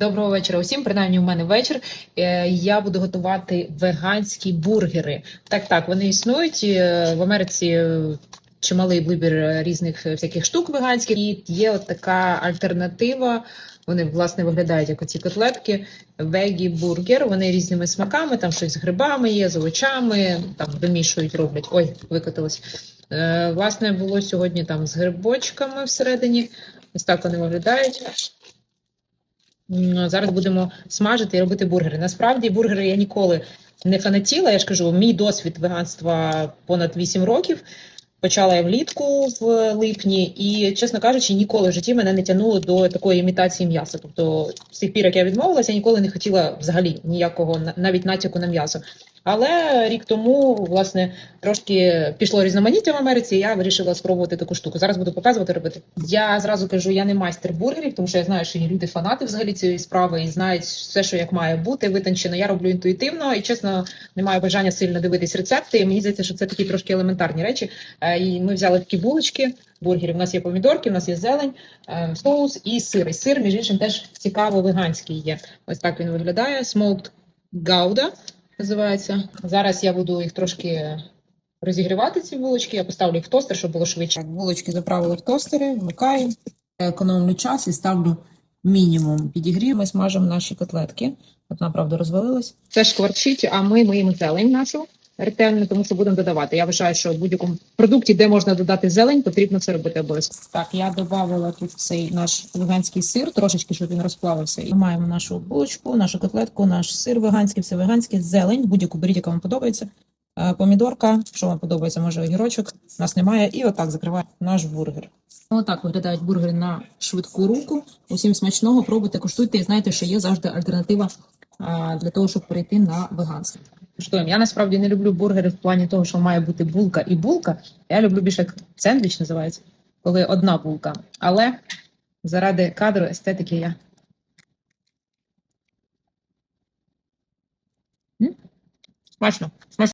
Доброго вечора усім. Принаймні, у мене вечір. Е, Я буду готувати веганські бургери. Так, так, вони існують Е, в Америці. е, Чималий вибір різних всяких штук веганських, і є от така альтернатива. Вони власне виглядають як оці котлетки. Вегі бургер. Вони різними смаками. Там щось з грибами є, з овочами. Там вимішують, роблять. Ой, викотилось. Власне, було сьогодні там з грибочками всередині. Ось так вони виглядають. Зараз будемо смажити і робити бургери. Насправді бургери я ніколи не фанатіла. Я ж кажу, мій досвід веганства понад 8 років. Почала я влітку в липні, і, чесно кажучи, ніколи в житті мене не тягнуло до такої імітації м'яса. Тобто, з тих пір, як я відмовилася, я ніколи не хотіла взагалі ніякого на- навіть натяку на м'ясо. Але рік тому, власне, трошки пішло різноманіття в Америці. і Я вирішила спробувати таку штуку. Зараз буду показувати робити. Я зразу кажу, я не майстер бургерів, тому що я знаю, що є люди фанати взагалі цієї справи і знають все, що як має бути витончено. Я роблю інтуїтивно і чесно не маю бажання сильно дивитись рецепти. І мені здається, що це такі трошки елементарні речі. Е, І ми взяли такі булочки. Бургерів. У нас є помідорки, у нас є зелень, е, соус і сир. Сир, між іншим, теж цікаво веганський є. Ось так він виглядає. Smoked Gouda називається. Зараз я буду їх трошки розігрівати, ці булочки. Я поставлю їх в тостер, щоб було швидше. Так, булочки заправили в тостери, вмикаю. Економлю час і ставлю мінімум підігрів. Ми смажемо наші котлетки. Одна, правда, розвалилась. Це шкварчить, а ми моїм зелень нашу ретельно, тому що будемо додавати. Я вважаю, що в будь-якому продукті, де можна додати зелень, потрібно це робити обов'язково. Так, я додавала тут цей наш веганський сир, трошечки, щоб він розплавився. І маємо нашу булочку, нашу котлетку, наш сир веганський, все веганське, зелень, будь-яку беріть, яка вам подобається. Е, Помідорка, що вам подобається, може огірочок, нас немає. І отак закриває наш бургер. Отак виглядають бургери на швидку руку. Усім смачного, пробуйте, куштуйте і знаєте, що є завжди альтернатива для того, щоб перейти на веганство. Куштуємо. Я насправді не люблю бургери в плані того, що має бути булка і булка. Я люблю більше як сендвіч називається, коли одна булка. Але заради кадру естетики я. Смачно. Смачно.